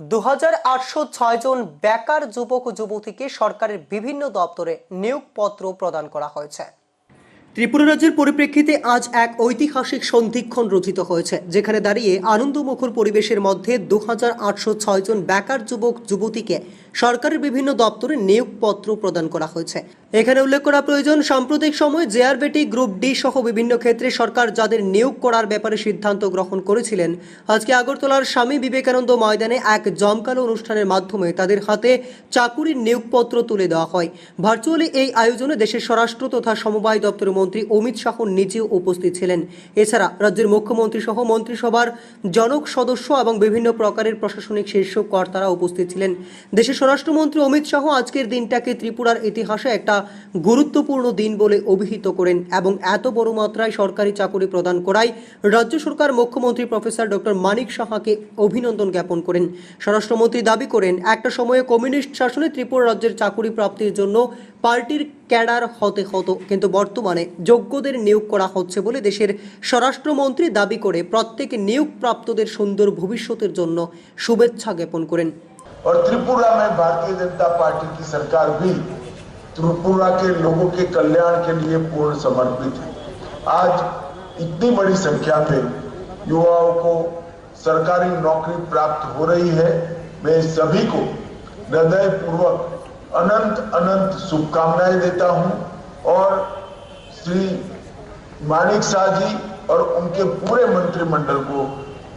দু জন বেকার যুবক যুবতীকে সরকারের বিভিন্ন দপ্তরে নিয়োগপত্র প্রদান করা হয়েছে। ত্রিপুরা রাজ্যের পরিপ্রেক্ষিতে আজ এক ঐতিহাসিক সন্ধিক্ষণ রচিত হয়েছে, যেখানে দাঁড়িয়ে আনন্দমুখর পরিবেশের মধ্যে দু হাজার আটশো ছয় জন বেকার যুবক যুবতীকে সরকারের বিভিন্ন দপ্তরে নিয়োগপত্র প্রদান করা হয়েছে। এখানে উল্লেখ করা প্রয়োজন, সাম্প্রতিক সময়ে জেআরবেটি গ্রুপ ডি সহ বিভিন্ন ক্ষেত্রে সরকার যাদের নিয়োগ করার ব্যাপারে সিদ্ধান্ত গ্রহণ করেছিলেন। আজকে আগরতলার স্বামী বিবেকানন্দ ময়দানে এক জমকালো অনুষ্ঠানের মাধ্যমে তাদের হাতে চাকুরির নিয়োগপত্র তুলে দেওয়া হয়। ভার্চুয়ালি এই আয়োজনে দেশের স্বরাষ্ট্র তথা সমবায় দপ্তরের মন্ত্রী অমিত শাহ নিজেও উপস্থিত ছিলেন। এছাড়া রাজ্যের মুখ্যমন্ত্রী সহ মন্ত্রিসভার জনক সদস্য এবং বিভিন্ন প্রকারের প্রশাসনিক শীর্ষ কর্তারা উপস্থিত ছিলেন। দেশের স্বরাষ্ট্রমন্ত্রী অমিত শাহ আজকের দিনটাকে ত্রিপুরার ইতিহাসে একটা গুরুত্বপূর্ণ দিন বলে অভিহিত করেন এবং এত বড় মাত্রায় সরকারি চাকুরি প্রদান করায় রাজ্য সরকার মুখ্যমন্ত্রী প্রফেসর ডক্টর মানিক সাহাকে অভিনন্দন জ্ঞাপন করেন স্বরাষ্ট্রমন্ত্রী দাবি করেন একটা সময়ে কমিউনিস্ট শাসনে ত্রিপুরা রাজ্যের চাকুরি প্রাপ্তির জন্য পার্টির ক্যাডার হতে হতো কিন্তু বর্তমানে যোগ্যদের নিয়োগ করা হচ্ছে বলে দেশের স্বরাষ্ট্রমন্ত্রী দাবি করে প্রত্যেক নিয়োগপ্রাপ্তদের সুন্দর ভবিষ্যতের জন্য শুভেচ্ছা জ্ঞাপন করেন और त्रिपुरा में भारतीय जनता पार्टी की सरकार भी त्रिपुरा के लोगों के कल्याण के लिए पूर्ण समर्पित है। आज इतनी बड़ी संख्या में युवाओं को सरकारी नौकरी प्राप्त हो रही है। मैं सभी को हृदय पूर्वक अनंत अनंत शुभकामनाएँ देता हूँ और श्री मानिक शाह जी और उनके पूरे मंत्रिमंडल को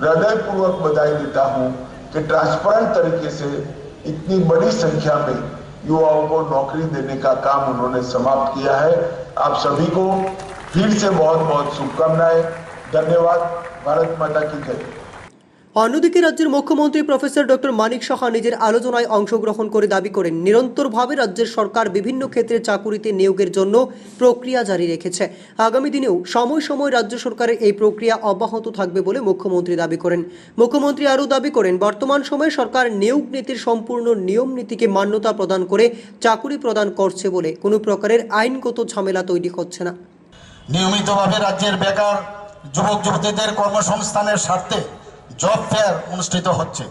हृदय पूर्वक बधाई देता हूँ कि ट्रांसपेरेंट तरीके से इतनी बड़ी संख्या में युवाओं को नौकरी देने का काम उन्होंने समाप्त किया है। आप सभी को फिर से बहुत बहुत शुभकामनाएँ। धन्यवाद। भारत माता की जय। অন্যদিকে রাজ্যের মুখ্যমন্ত্রী প্রফেসর ডক্টর মানিক সাহা নিজের আলোচনায় অংশগ্রহণ করে দাবি করেন, নিরন্তরভাবে রাজ্যের সরকার বিভিন্ন ক্ষেত্রে চাকুরিতে নিয়োগের জন্য প্রক্রিয়া জারি রেখেছে। আগামী দিনেও সময় সময় রাজ্য সরকারের এই প্রক্রিয়া অব্যাহত থাকবে বলে মুখ্যমন্ত্রী দাবি করেন। মুখ্যমন্ত্রী আরও দাবি করেন, বর্তমান সময়ে সরকার নিয়োগ নীতির সম্পূর্ণ নিয়ম নীতিকে মান্যতা প্রদান করে চাকুরি প্রদান করছে বলে কোনো প্রকারের আইনগত ঝামেলা তৈরি হচ্ছে না। নিয়মিতভাবে রাজ্যের বেকার যুবক যুবতীদের কর্মসংস্থানের স্বার্থে জব ফেয়ার অনুষ্ঠিত হচ্ছে।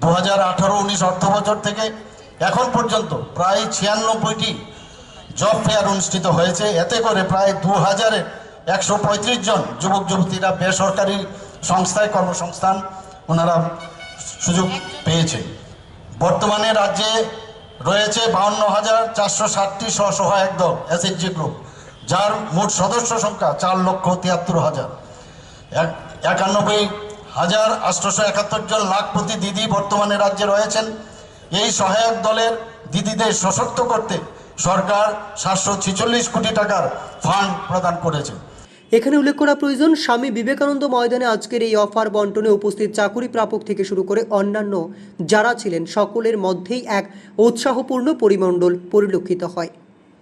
দু হাজার আঠারো উনিশ অর্থ বছর থেকে এখন পর্যন্ত প্রায় ছিয়ানব্বইটি জব ফেয়ার অনুষ্ঠিত হয়েছে। এতে করে প্রায় দু হাজারের একশো পঁয়ত্রিশ জন যুবক, যুবতীরা বেসরকারি সংস্থায় কর্মসংস্থান ওনারা সুযোগ পেয়েছে। বর্তমানে রাজ্যে রয়েছে বাউন্ন হাজার চারশো ষাটটি স্বসহায়ক দল এসএইচজি গ্রুপ যার মোট সদস্য সংখ্যা চার লক্ষ তিয়াত্তর হাজার। এক একানব্বই হাজার আটশোশো একাত্তর জন লাখপতি দিদি বর্তমানে রাজ্যে রয়েছেন। এই সহায়ক দলের দিদিদের সশক্ত করতে সরকার সাতশো ছেচল্লিশ কোটি টাকার ফান্ড প্রদান করেছে। এখানে উল্লেখ করা প্রয়োজন, স্বামী বিবেকানন্দ ময়দানে আজকের এই অফার বন্টনে উপস্থিত চাকুরি প্রাপক থেকে শুরু করে অন্যান্য যারা ছিলেন, সকলের মধ্যেই এক উৎসাহপূর্ণ পরিমণ্ডল পরিলক্ষিত হয়।